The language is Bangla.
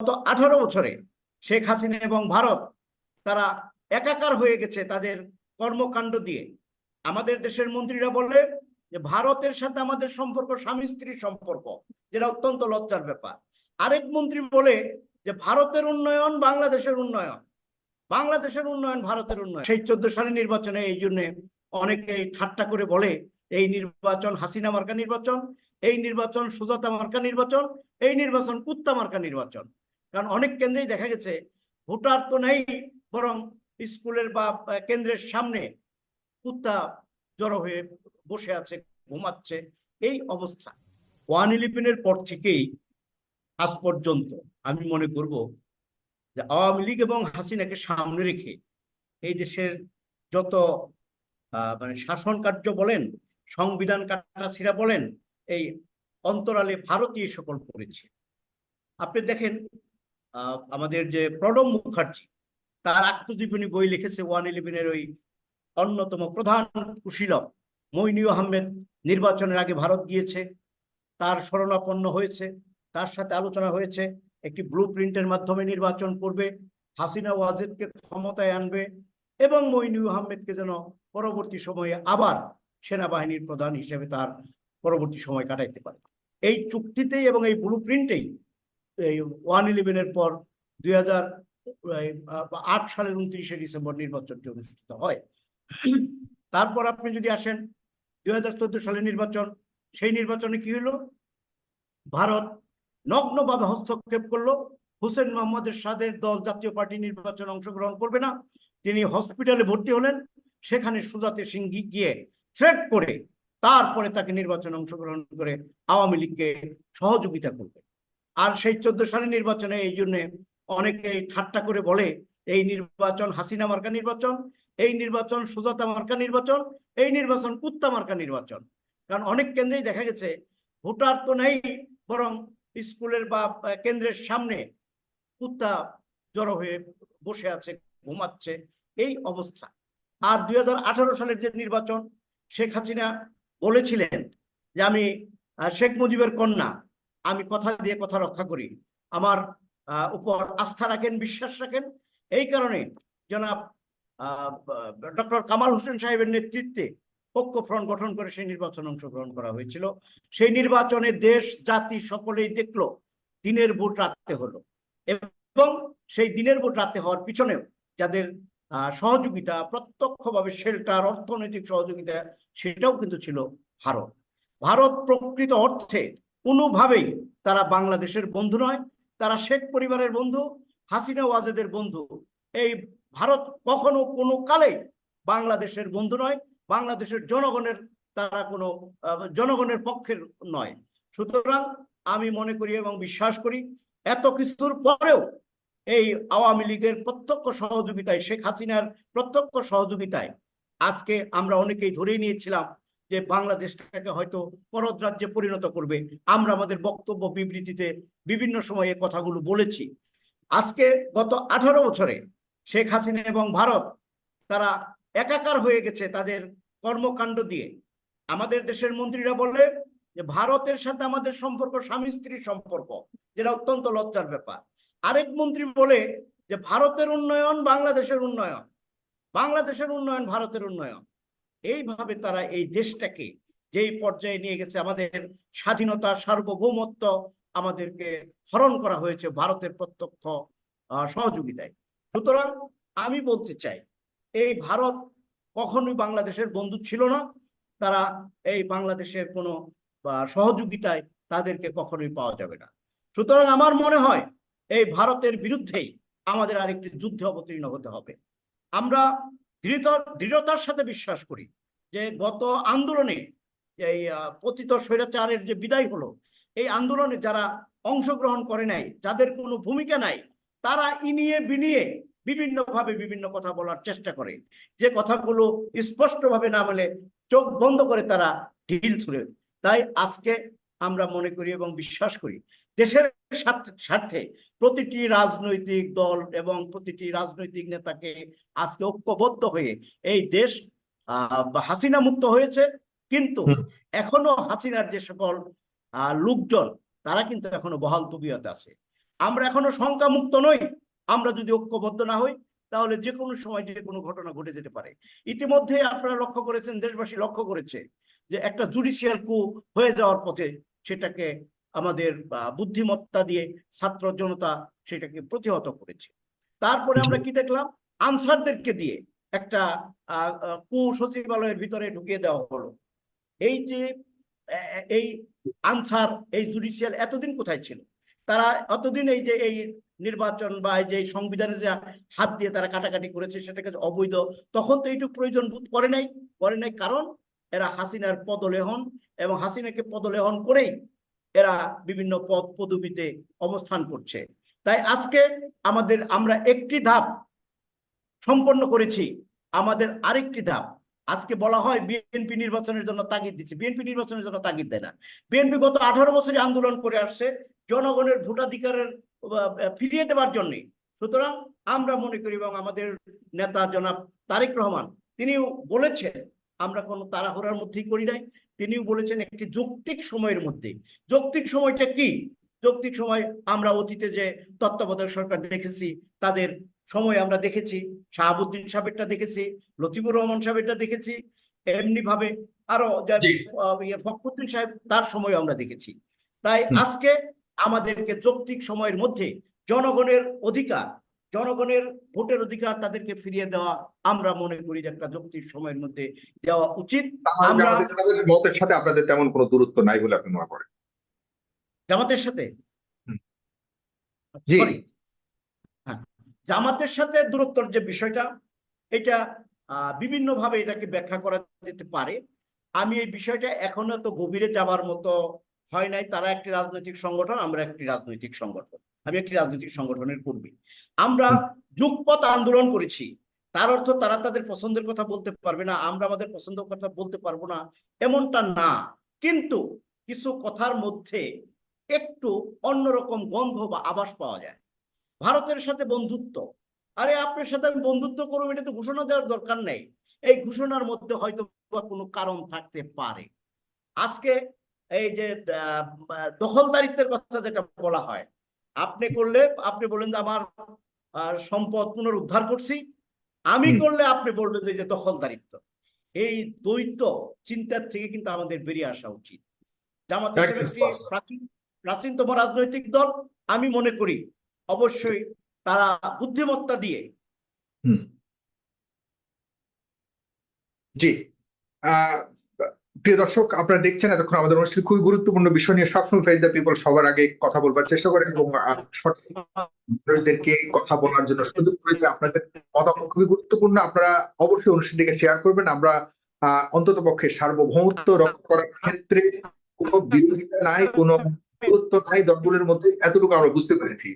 গত আঠারো বছরে শেখ হাসিনা এবং ভারত তারা একাকার হয়ে গেছে তাদের কর্মকাণ্ড দিয়ে। আমাদের দেশের মন্ত্রীরা বলে যে, ভারতের সাথে আমাদের সম্পর্ক, স্বামী স্ত্রীর সম্পর্ক, যেটা অত্যন্ত লজ্জার ব্যাপার। আরেক মন্ত্রী বলে যে, ভারতের উন্নয়ন বাংলাদেশের উন্নয়ন। বাংলাদেশের উন্নয়ন ভারতের উন্নয়ন। সেই চোদ্দ সালের নির্বাচনে এই জন্য অনেকে ঠাট্টা করে বলে, এই নির্বাচন হাসিনা মার্কা নির্বাচন, এই নির্বাচন সুজাতা মার্কা নির্বাচন, এই নির্বাচন কুত্তা মার্কা নির্বাচন। কারণ অনেক কেন্দ্রেই দেখা গেছে, ভোটার তো নেই, বরং স্কুলের বা কেন্দ্রের সামনে কুত্তা জড়ো হয়ে বসে আছে, ঘুমাচ্ছে, এই অবস্থা। ওয়ান ইলেভেনের পর থেকেই আজ পর্যন্ত আমি মনে করব যে আওয়ামী লীগ এবং হাসিনাকে সামনে রেখে এই দেশের যত মানে শাসন কার্য বলেন, সংবিধান কাটাছিরা বলেন, এই অন্তরালে ভারতীয় সকল করেছে। আপনি দেখেন আমাদের যে প্রণব মুখার্জি, তার আত্মজীবনী বই লিখেছে ওয়ান ইলেভেনের ওই অন্যতম প্রধান কুশীলক মইনু আহমেদ নির্বাচনের আগে ভারত গিয়েছে, তার শরণাপন্ন হয়েছে, তার সাথে আলোচনা হয়েছে, একটি ব্লু প্রিন্টের মাধ্যমে নির্বাচন করবে, হাসিনা ওয়াজেদকে ক্ষমতায় আনবে এবং মইনু আহমেদকে যেন পরবর্তী সময়ে আবার সেনাবাহিনীর প্রধান হিসেবে তার পরবর্তী সময় কাটাইতে পারে। এই চুক্তিতেই এবং এই ব্লু প্রিন্টেই এই ওয়ান ইলেভেনের পর দুই হাজার আট সালের উনত্রিশে ডিসেম্বর নির্বাচনটি অনুষ্ঠিত হয়। তারপর আপনি যদি আসেন, দুই হাজার চোদ্দ সালের নির্বাচন, সেই নির্বাচনে কি হলো? ভারত নগ্নভাবে হস্তক্ষেপ করল। হুসেন মোহাম্মদের সাদের দল জাতীয় পার্টি নির্বাচনে অংশগ্রহণ করবে না। তিনি হসপিটালে ভর্তি হলেন। সেখানে সুজাতে সিং গিয়ে থ্রেট করে, তারপরে তাকে নির্বাচনে অংশগ্রহণ করে আওয়ামী লীগকে সহযোগিতা করবে। আর সেই চোদ্দ সালের নির্বাচনে এই জন্য অনেকে ঠাট্টা করে বলে, এই নির্বাচন হাসিনা মার্কা নির্বাচন, এই নির্বাচন সুজাতা মার্কা নির্বাচন, এই নির্বাচন কুত্তা মার্কা নির্বাচন। কারণ অনেক কেন্দ্রেই দেখা গেছে, ভোটার তো নেই, বরং স্কুলের বা কেন্দ্রের সামনে কুত্তা জড়ো হয়ে বসে আছে, ঘুমাচ্ছে, এই অবস্থা। আর দুই হাজার আঠারো সালের যে নির্বাচন, শেখ হাসিনা বলেছিলেন যে, আমি শেখ মুজিবের কন্যা আমি কথা দিয়ে কথা রক্ষা করি। আমার উপর আস্থা রাখেন, বিশ্বাস রাখেন। এই কারণে জনাব ডক্টর কামাল হোসেন সাহেবের নেতৃত্বে ঐক্য ফ্রন্ট গঠন করে সেই নির্বাচনে অংশগ্রহণ করা হয়েছিল। সেই নির্বাচনে দেশ, জাতি সকলেই দেখল, দিনের ভোট রাখতে হলো। এবং সেই দিনের ভোট রাতে হওয়ার পিছনেও যাদের সহযোগিতা, প্রত্যক্ষভাবে শেল্টার, অর্থনৈতিক সহযোগিতা, সেটাও কিন্তু ছিল ভারত। ভারত প্রকৃত অর্থে কোনোভাবেই তারা বাংলাদেশের বন্ধু নয়, তারা শেখ পরিবারের বন্ধু, হাসিনা ওয়াজেদের বন্ধু। এই ভারত কখনো কোনো কালে বাংলাদেশের বন্ধু নয়, বাংলাদেশের জনগণের তারা কোনো জনগণের পক্ষের নয়। সুতরাং আমি মনে করি এবং বিশ্বাস করি এত কিছুর পরেও এই আওয়ামী লীগের প্রত্যক্ষ সহযোগিতায়, শেখ হাসিনার প্রত্যক্ষ সহযোগিতায় আজকে আমরা অনেকেই ধরেই নিয়েছিলাম যে বাংলাদেশটাকে হয়তো পরদ রাজ্যে পরিণত করবে। আমরা আমাদের বক্তব্য বিবৃতিতে বিভিন্ন সময়ে কথাগুলো বলেছি। আজকে গত আঠারো বছরে শেখ হাসিনা এবং ভারত তারা একাকার হয়ে গেছে তাদের কর্মকাণ্ড দিয়ে। আমাদের দেশের মন্ত্রীরা বলে যে, ভারতের সাথে আমাদের সম্পর্ক স্বামী স্ত্রীর সম্পর্ক, যেটা অত্যন্ত লজ্জার ব্যাপার। আরেক মন্ত্রী বলে যে, ভারতের উন্নয়ন বাংলাদেশের উন্নয়ন। বাংলাদেশের উন্নয়ন ভারতের উন্নয়ন। এইভাবে তারা এই দেশটাকে যেই পর্যায়ে নিয়ে গেছে, আমাদের স্বাধীনতা সার্বভৌমত্ব আমাদেরকে হরণ করা হয়েছে ভারতের প্রত্যক্ষ সহযোগিতায়। সুতরাং আমি বলতে চাই, এই ভারত কখনোই বাংলাদেশের বন্ধু ছিল না। তারা এই বাংলাদেশের কোনো সহযোগিতায় তাদেরকে কখনোই পাওয়া যাবে না। সুতরাং আমার মনে হয়, এই ভারতের বিরুদ্ধেই আমাদের আরেকটি যুদ্ধে অবতীর্ণ হতে হবে। আমরা দৃঢ় দৃঢ়তার সাথে বিশ্বাস করি। যে গত আন্দোলনে এই পতিত স্বৈরাচারের যে বিদায় হলো, এই আন্দোলনে যারা অংশগ্রহণ করে নাই, যাদের কোনো ভূমিকা নাই, তারা ইনিয়ে বিনিয়ে বিভিন্নভাবে বিভিন্ন কথা বলার চেষ্টা করে। যে কথাগুলো স্পষ্টভাবে না বলে চোখ বন্ধ করে তারা ঢিল ছুড়ে। তাই আজকে আমরা মনে করি এবং বিশ্বাস করি, দেশের স্বার্থে প্রতিটি রাজনৈতিক দল এবং প্রতিটি রাজনৈতিক নেতাকে আজকে ঐক্যবদ্ধ হয়ে এই দেশ হাসিনা মুক্ত হয়েছে কিন্তু এখনও হাসিনার যে সকল লোকজন তারা কিন্তু এখনও বহাল তবিয়ত আছে। আমরা এখনও শঙ্কা মুক্ত নই আমরা যদি ঐক্যবদ্ধ না হই তাহলে যে কোনো সময় যে কোনো ঘটনা ঘটে যেতে পারে। ইতিমধ্যে আপনারা লক্ষ্য করেছেন দেশবাসী লক্ষ্য করেছে যে একটা জুডিশিয়াল কু হয়ে যাওয়ার পথে সেটাকে আমাদের বুদ্ধিমত্তা দিয়ে ছাত্র জনতা সেটাকে প্রতিহত করেছে। তারপরে আমরা কি দেখলাম? আনসারদেরকে দিয়ে একটা আহ, আহ, কু সচিবালয়ের ভিতরে ঢুকিয়ে দেওয়া হলো। এই যে এই আনসার এই জুডিশিয়াল এতদিন কোথায় ছিল? তারা অতদিন এই যে এই নির্বাচন বা এই যে সংবিধানে যে হাত দিয়ে তারা কাটাকাটি করেছে সেটাকে অবৈধ তখন তো এইটুকু প্রয়োজন বোধ করে নাই। করে নাই কারণ এরা হাসিনার পদলেহন এবং হাসিনাকে পদলেহন করেই এরা বিভিন্ন পদ পদবিতে অবস্থান করছে। তাই আজকে আমাদের আমরা একটি ধাপ সম্পন্ন করেছি। আমাদের আরেকটি ধাপ। আজকে বলা হয় বিএনপি নির্বাচনের জন্য তাগিদ দিচ্ছে। বিএনপি নির্বাচনের জন্য তাগিদ দেয় না। বিএনপি গত আঠারো বছরে আন্দোলন করে আসছে জনগণের ভোটাধিকারের ফিরিয়ে দেওয়ার জন্য। সুতরাং আমরা মনে করি এবং আমাদের নেতা জনাব তারেক রহমান, তিনিও বলেছেন, আমরা কোনো তাড়াহুড়ার মধ্যেই করি নাই। তিনিও বলেছেন একটি যৌক্তিক সময়ের মধ্যে। যৌক্তিক সময়টা কি? যৌক্তিক সময় আমরা অতীতে যে তত্ত্বাবধায়ক সরকার দেখেছি, তাদের সময় আমরা দেখেছি শাহাবুদ্দিন সাহেবটা দেখেছি লতিফুর রহমান সাহেবটা দেখেছি এমনি ভাবে আরও ইয়ে ফখরুদ্দিন সাহেব তার সময় আমরা দেখেছি। তাই আজকে আমাদেরকে যৌক্তিক সময়ের মধ্যে জনগণের অধিকার জনগণের ভোটের অধিকার তাদেরকে ফিরিয়ে দেওয়া আমরা মনে করি যে একটা যৌক্তিক সময়ের মধ্যে দেওয়া উচিত। মতের সাথে আপনাদের তেমন কোনো দূরত্ব নাই বলে আপনি মনে করেন? জামাতের সাথে হুম। জি। Sorry. হ্যাঁ জামাতের সাথে দূরত্বর যে বিষয়টা, এটা বিভিন্নভাবে এটাকে ব্যাখ্যা করা যেতে পারে। আমি এই বিষয়টা এখনও তো গভীরে যাবার মতো হয় নাই। তারা একটি রাজনৈতিক সংগঠন, আমরা একটি রাজনৈতিক সংগঠন। আমি একটি রাজনৈতিক সংগঠনের কর্মী। আমরা যুগপথ আন্দোলন করেছি। তার অর্থ তারা তাদের পছন্দের কথা বলতে পারবে না, আমরা আমাদের পছন্দের কথা বলতে পারব না, এমনটা না। কিন্তু কিছু কথার মধ্যে একটু অন্যরকম গন্ধ বা আভাস পাওয়া যায়। ভারতের সাথে বন্ধুত্ব। আরে আপনার সাথে আমি বন্ধুত্ব করব এটা তো ঘোষণা দেওয়ার দরকার নেই। এই ঘোষণার মধ্যে হয়তো কোনো কারণ থাকতে পারে। আজকে এই যে দখলদারিত্বের কথা যেটা বলা হয় আপনি করলে আপনি বলেন যে আমার সম্পদ পুনরুদ্ধার করছি। আমি করলে আপনি বলবেন যে দখলদারিত্ব এই দ্বৈত চিন্তার থেকে কিন্তু আমাদের বেরিয়ে আসা উচিত। জামাত। প্রাচীন প্রাচীনতম রাজনৈতিক দল আমি মনে করি অবশ্যই তারা বুদ্ধিমত্তা দিয়ে। জি। প্রিয় দর্শক, আপনারা দেখছেন এতক্ষণ আমাদের অনুষ্ঠানে খুবই গুরুত্বপূর্ণ বিষয় নিয়ে সবসময় ফেস দ্য পিপল সবার আগে কথা বলবার চেষ্টা করে এবং মানুষদেরকে কথা বলার জন্য সুযোগ করে আপনাদের মতামত খুবই গুরুত্বপূর্ণ। আপনারা অবশ্যই অনুষ্ঠানটিকে শেয়ার করবেন। আমরা অন্তত পক্ষে সার্বভৌমত্ব রক্ষা করার ক্ষেত্রে কোনো বিরোধিতা নাই, কোনো নাই দলগুলোর মধ্যে এতটুকু আমরা বুঝতে পেরেছি।